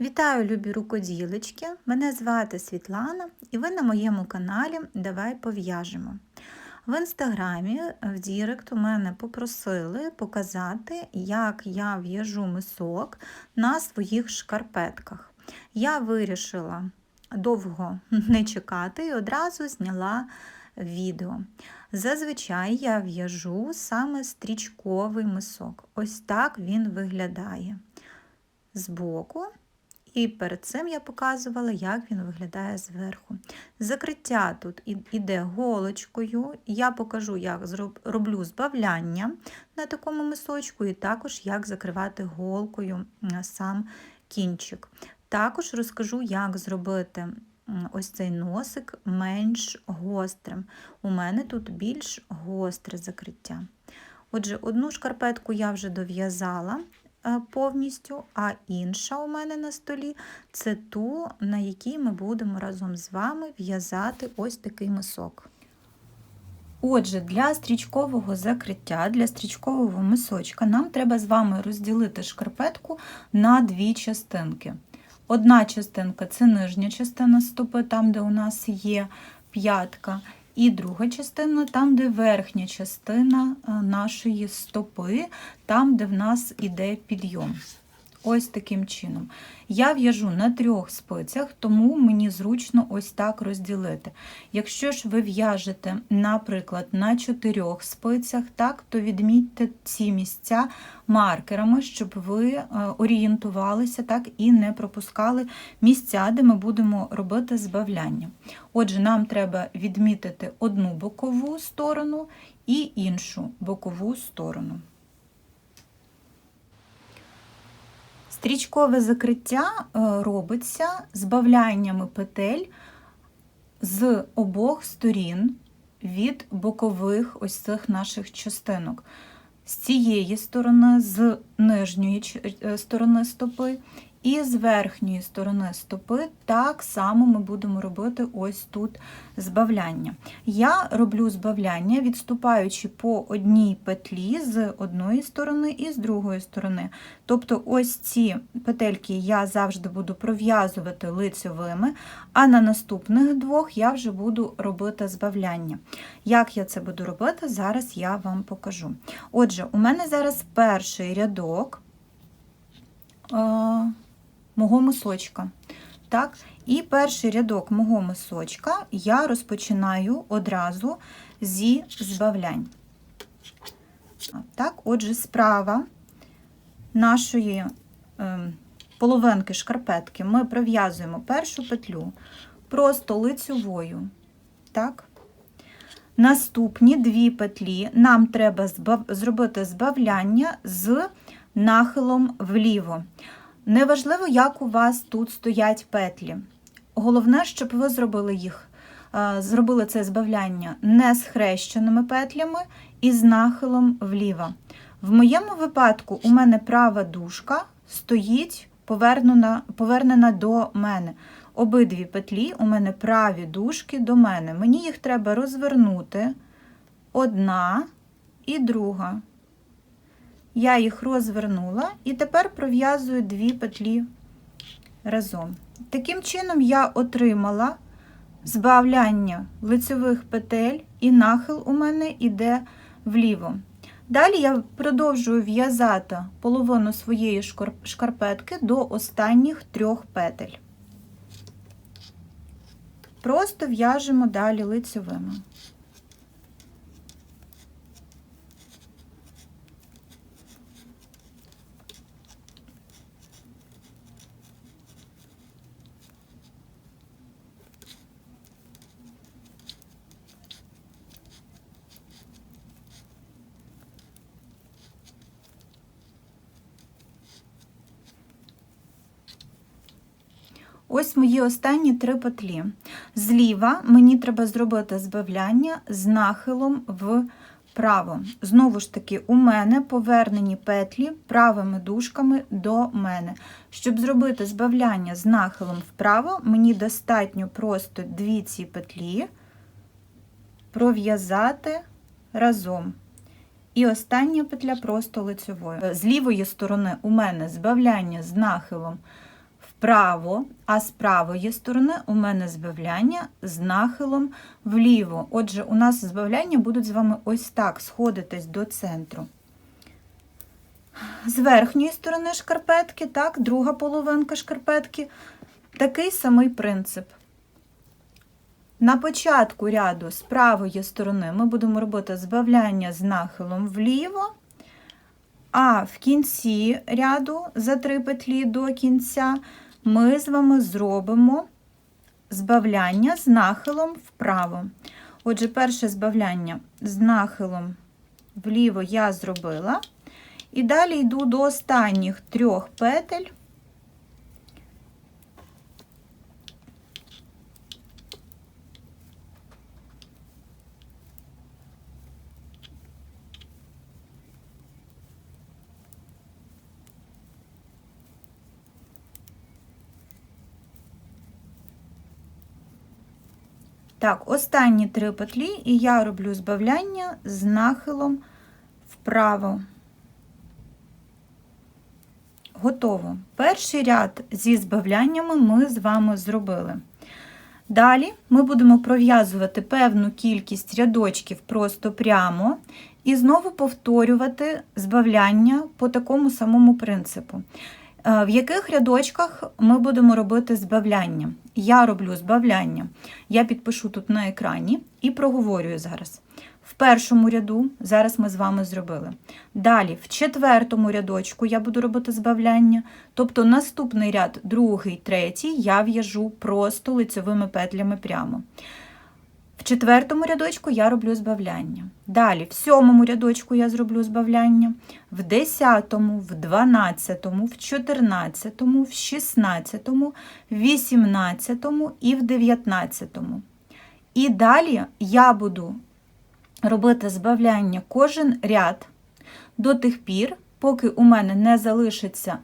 Вітаю, любі рукоділечки! Мене звати Світлана і ви на моєму каналі Давай пов'яжемо. В інстаграмі в Дірект у мене попросили показати, як я в'яжу мисок на своїх шкарпетках. Я вирішила довго не чекати і одразу зняла відео. Зазвичай я в'яжу саме стрічковий мисок. Ось так він виглядає збоку. І перед цим я показувала, як він виглядає зверху. Закриття тут іде голочкою. Я покажу, як роблю збавляння на такому мисочку, і також як закривати голкою сам кінчик. Також розкажу, як зробити ось цей носик менш гострим. У мене тут більш гостре закриття. Отже, одну шкарпетку я вже дов'язала повністю, а інша у мене на столі це ту, на якій ми будемо разом з вами в'язати ось такий мисок. Отже, для стрічкового закриття, для стрічкового мисочка нам треба з вами розділити шкарпетку на дві частинки. Одна частинка це нижня частина стопи, там, де у нас є п'ятка, і друга частина там, де верхня частина е, нашої стопи, там, де в нас іде підйом. Ось таким чином. Я в'яжу на трьох спицях, тому мені зручно ось так розділити. Якщо ж ви в'яжете, наприклад, на чотирьох спицях, так, то відмітьте ці місця маркерами, щоб ви е, орієнтувалися так, і не пропускали місця, де ми будемо робити збавляння. Отже, нам треба відмітити одну бокову сторону і іншу бокову сторону. Стрічкове закриття е, робиться збавляннями петель з обох сторін від бокових ось цих наших частинок. З цієї сторони, з нижньої е, сторони стопи і з верхньої сторони стопи так само ми будемо робити ось тут збавляння. Я роблю збавляння, відступаючи по одній петлі з одної сторони і з другої сторони. Тобто, ось ці петельки я завжди буду пров'язувати лицьовими, а на наступних двох я вже буду робити збавляння. Як я це буду робити, зараз я вам покажу. Отже, у мене зараз перший рядок мого мисочка. Так? І перший рядок мого мисочка я розпочинаю одразу зі збавлянь. Так, Отже, справа нашої е, половинки шкарпетки ми пров'язуємо першу петлю просто лицьовою. Так? Наступні дві петлі нам треба збав... зробити збавляння з нахилом вліво. Неважливо, як у вас тут стоять петлі. Головне, щоб ви зробили їх, е, зробили це збавляння не з хрещеними петлями і з нахилом вліво. В моєму випадку у мене права дужка стоїть повернена, повернена до мене. Обидві петлі у мене праві дужки до мене. Мені їх треба розвернути одна і друга. Я їх розвернула і тепер пров'язую дві петлі разом. Таким чином, я отримала збавляння лицевих петель, і нахил у мене йде вліво. Далі я продовжую в'язати половину своєї шкарпетки до останніх трьох петель. Просто в'яжемо далі лицевими. Ось мої останні три петлі. Зліва мені треба зробити збавляння з нахилом вправо. Знову ж таки, у мене повернені петлі правими дужками до мене. Щоб зробити збавляння з нахилом вправо, мені достатньо просто дві ці петлі пров'язати разом. І остання петля просто лицевою. З лівої сторони у мене збавляння з нахилом вправо, а з правої сторони у мене збавляння з нахилом вліво. Отже, у нас збавляння будуть з вами ось так сходитись до центру. З верхньої сторони шкарпетки, так, друга половинка шкарпетки. Такий самий принцип. На початку ряду з правої сторони ми будемо робити збавляння з нахилом вліво, а в кінці ряду за три петлі до кінця ми з вами зробимо збавляння з нахилом вправо. Отже, перше збавляння з нахилом вліво я зробила. І далі йду до останніх трьох петель. Так, останні три петлі, і я роблю збавляння з нахилом вправо. Готово. Перший ряд зі збавляннями ми з вами зробили. Далі ми будемо пров'язувати певну кількість рядочків просто прямо і знову повторювати збавляння по такому самому принципу. Е, В яких рядочках ми будемо робити збавляння? Я роблю збавляння. Я підпишу тут на екрані і проговорюю зараз. В першому ряду, зараз ми з вами зробили. Далі, в четвертому рядочку я буду робити збавляння, тобто наступний ряд, другий, третій, я в'яжу просто лицьовими петлями прямо. В четвертому рядочку я роблю збавляння. Далі, в сьомому рядочку я зроблю збавляння, в десятому, в дванадцятому, в чотирнадцятому, в шістнадцятому, в вісімнадцятому і в дев'ятнадцятому. І далі я буду робити збавляння кожен ряд до тих пір, поки у мене не залишиться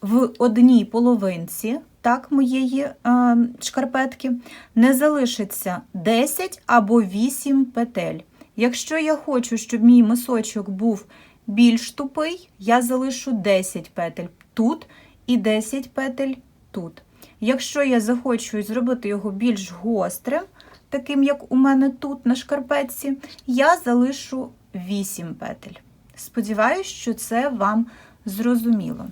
в одній половинці так, моєї е, шкарпетки, не залишиться 10 або 8 петель. Якщо я хочу, щоб мій мисочок був більш тупий, я залишу 10 петель тут і 10 петель тут. Якщо я захочу зробити його більш гострим, таким як у мене тут на шкарпетці, я залишу 8 петель. Сподіваюсь, що це вам зрозуміло.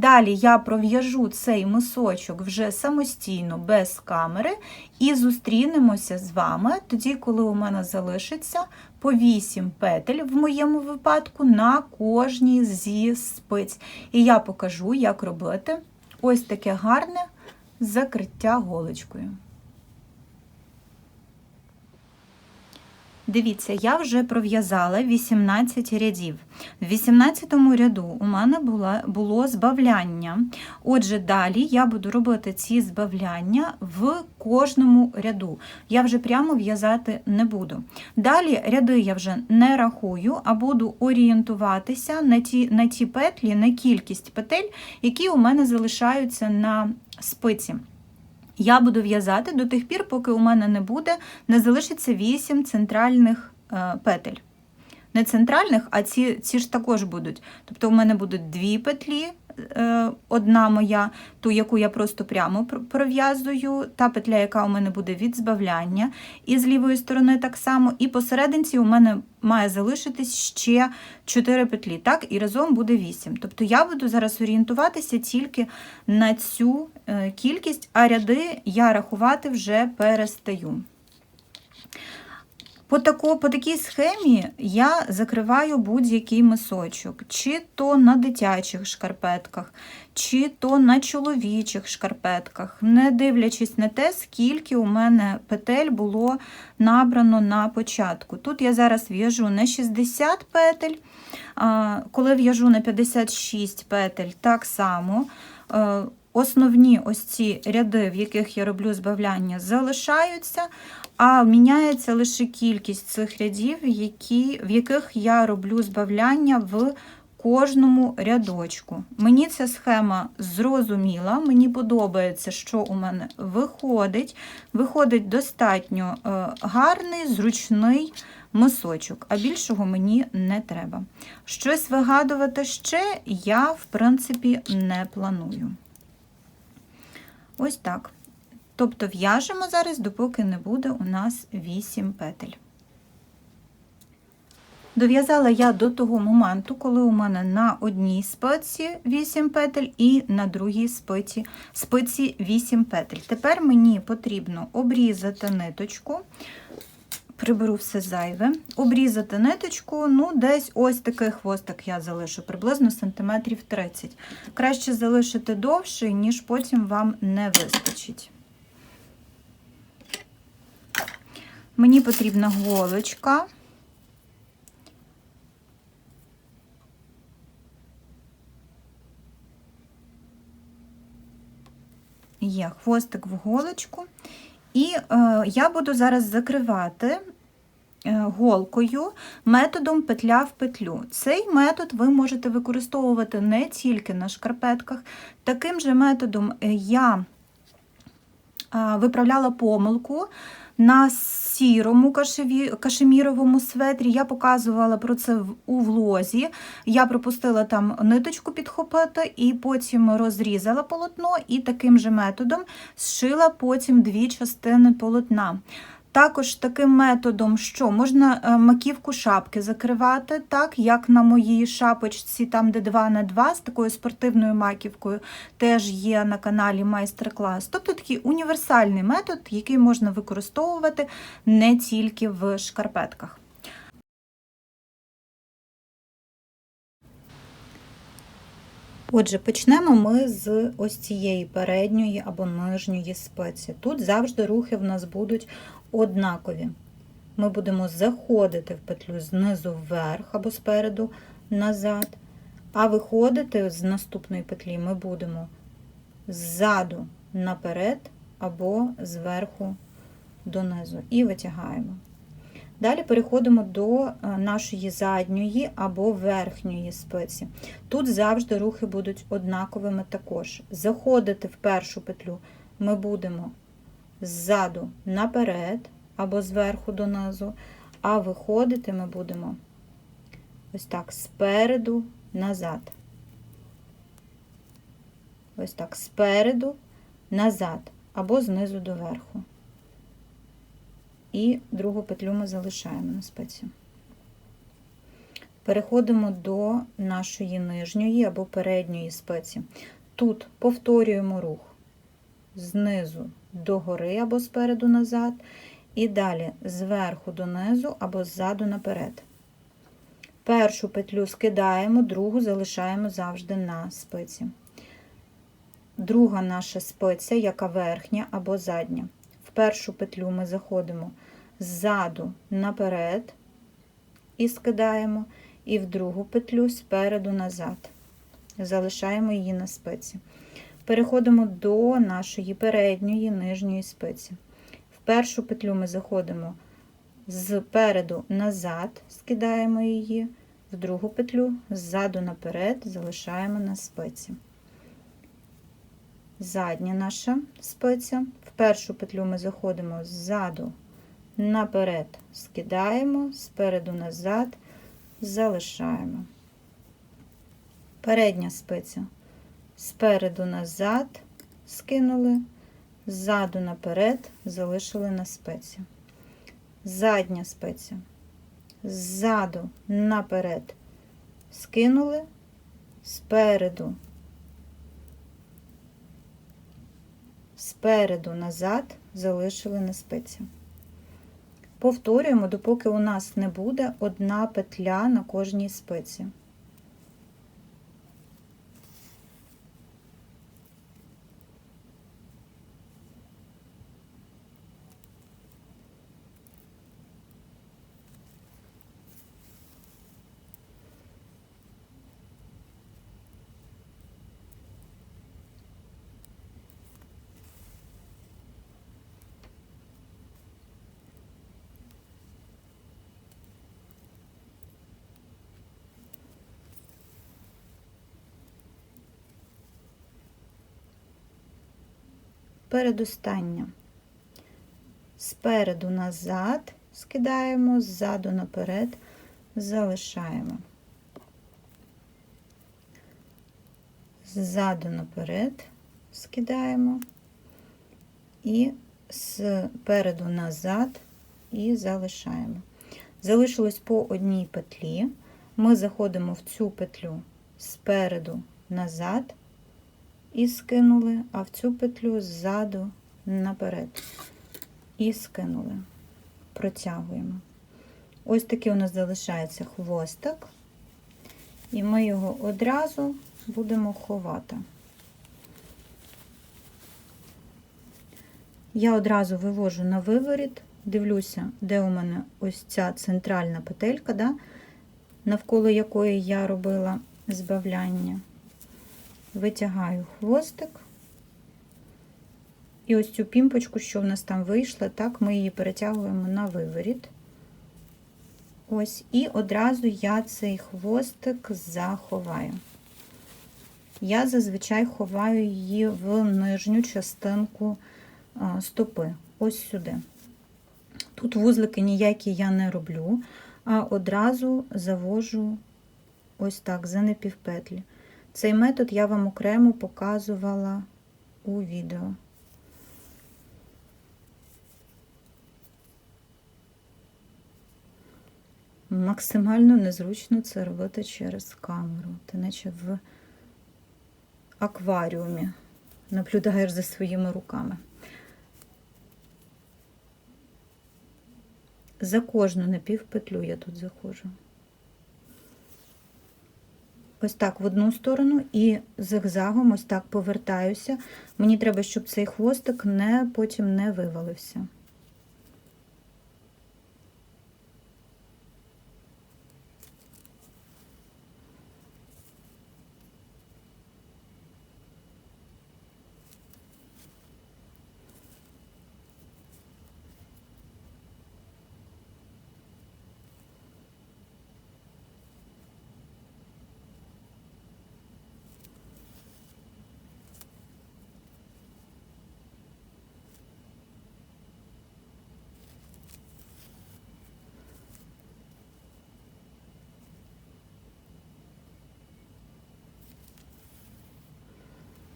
Далі я пров'яжу цей мисочок вже самостійно, без камери, і зустрінемося з вами тоді, коли у мене залишиться по 8 петель в моєму випадку на кожній зі спиць. І я покажу, як робити ось таке гарне закриття голочкою. Дивіться, я вже пров'язала 18 рядів. В 18 ряду у мене було, було збавляння. Отже, далі я буду робити ці збавляння в кожному ряду. Я вже прямо в'язати не буду. Далі ряди я вже не рахую, а буду орієнтуватися на ті, на ті петлі, на кількість петель, які у мене залишаються на спиці. Я буду в'язати до тих пір, поки у мене не буде, не залишиться 8 центральних е, петель. Не центральних, а ці ці ж також будуть. Тобто у мене будуть дві петлі, одна моя, ту, яку я просто прямо пров'язую, та петля, яка у мене буде від збавляння, і з лівої сторони так само. І посерединці у мене має залишитись ще 4 петлі, так, і разом буде 8. Тобто я буду зараз орієнтуватися тільки на цю е, кількість, а ряди я рахувати вже перестаю. По тако, по такій схемі я закриваю будь-який мисочок, чи то на дитячих шкарпетках, чи то на чоловічих шкарпетках, не дивлячись на те, скільки у мене петель було набрано на початку. Тут я зараз в'яжу на 60 петель, коли в'яжу на 56 петель, так само. Е, основні ось ці ряди, в яких я роблю збавляння, залишаються, а міняється лише кількість цих рядів, які, в яких я роблю збавляння в кожному рядочку. Мені ця схема зрозуміла, мені подобається, що у мене виходить. Виходить достатньо е, гарний, зручний мисочок, а більшого мені не треба. Щось вигадувати ще я, в принципі, не планую. Ось так. Тобто в'яжемо зараз, допоки не буде у нас 8 петель. Дов'язала я до того моменту, коли у мене на одній спиці 8 петель і на другій спиці, спиці 8 петель. Тепер мені потрібно обрізати ниточку, приберу все зайве, обрізати ниточку, ну, десь ось такий хвостик я залишу, приблизно сантиметрів 30. Краще залишити довший, ніж потім вам не вистачить. Мені потрібна голочка. Є хвостик в голочку. І е, я буду зараз закривати е, голкою методом петля в петлю. Цей метод ви можете використовувати не тільки на шкарпетках. Таким же методом е, я е, виправляла помилку на сірому кашеміровому светрі. Я показувала про це у влозі. Я пропустила там ниточку підхопити і потім розрізала полотно, і таким же методом зшила потім дві частини полотна. Також таким методом, що можна е, маківку шапки закривати, так як на моїй шапочці, там де 2 на 2 з такою спортивною маківкою, теж є на каналі майстер-клас. Тобто такий універсальний метод, який можна використовувати не тільки в шкарпетках. Отже, почнемо ми з ось цієї передньої або нижньої спиці. Тут завжди рухи в нас будуть однакові. Ми будемо заходити в петлю знизу вверх або спереду назад, а виходити з наступної петлі ми будемо ззаду наперед або зверху донизу і витягаємо. Далі переходимо до е, нашої задньої або верхньої спиці. Тут завжди рухи будуть однаковими також. Заходити в першу петлю ми будемо ззаду наперед або зверху донизу, а виходити ми будемо ось так спереду назад. Ось так спереду назад або знизу до верху. І другу петлю ми залишаємо на спиці. Переходимо до нашої нижньої або передньої спиці. Тут повторюємо рух знизу до гори або спереду назад, і далі зверху донизу або ззаду наперед. Першу петлю скидаємо, другу залишаємо завжди на спиці. Друга наша спиця, яка верхня або задня. Першу петлю ми заходимо ззаду наперед і скидаємо, і в другу петлю спереду назад. Залишаємо її на спиці. Переходимо до нашої передньої нижньої спиці. В першу петлю ми заходимо спереду назад, скидаємо її, в другу петлю ззаду наперед залишаємо на спиці. Задня наша спиця. В першу петлю ми заходимо ззаду наперед, скидаємо, спереду назад, залишаємо. Передня спиця. Спереду назад скинули, ззаду наперед залишили на спиці. Задня спиця. Ззаду наперед скинули, спереду, спереду назад залишили на спиці. Повторюємо, допоки у нас не буде одна петля на кожній спиці. Передостання. Спереду назад скидаємо, ззаду наперед залишаємо. Ззаду наперед скидаємо, і спереду назад і залишаємо. Залишилось по одній петлі. Ми заходимо в цю петлю спереду назад і скинули, а в цю петлю ззаду наперед. І скинули. Протягуємо. Ось такий у нас залишається хвостик, і ми його одразу будемо ховати. Я одразу вивожу на виворіт, дивлюся, де у мене ось ця центральна петелька, да, навколо якої я робила збавляння. Витягаю хвостик. І ось цю пімпочку, що в нас там вийшла, так, ми її перетягуємо на виворіт. Ось, і одразу я цей хвостик заховаю. Я зазвичай ховаю її в нижню частинку стопи, ось сюди. Тут вузлики ніякі я не роблю, а одразу завожу ось так, за непівпетлі. Цей метод я вам окремо показувала у відео. Максимально незручно це робити через камеру, ти наче в акваріумі наблюдаєш за своїми руками. За кожну напівпетлю я тут заходжу. Ось так в одну сторону і зигзагом ось так повертаюся. Мені треба, щоб цей хвостик не, потім не вивалився.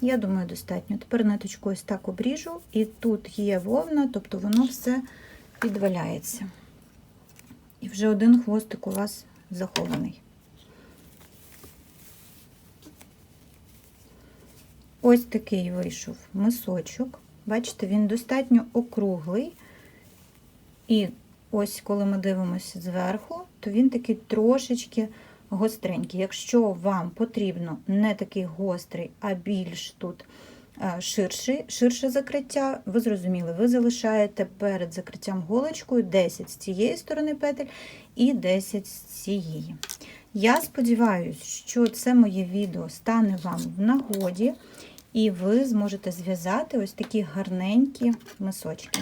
Я думаю, достатньо. Тепер ниточку ось так обріжу, і тут є вовна, тобто воно все підваляється. І вже один хвостик у вас захований. Ось такий вийшов мисочок. Бачите, він достатньо округлий. І ось, коли ми дивимося зверху, то він такий трошечки гостренький. Якщо вам потрібно не такий гострий, а більш тут ширший, ширше закриття, ви зрозуміли, ви залишаєте перед закриттям голочкою 10 з цієї сторони петель і 10 з цієї. Я сподіваюся, що це моє відео стане вам в нагоді, і ви зможете зв'язати ось такі гарненькі мисочки.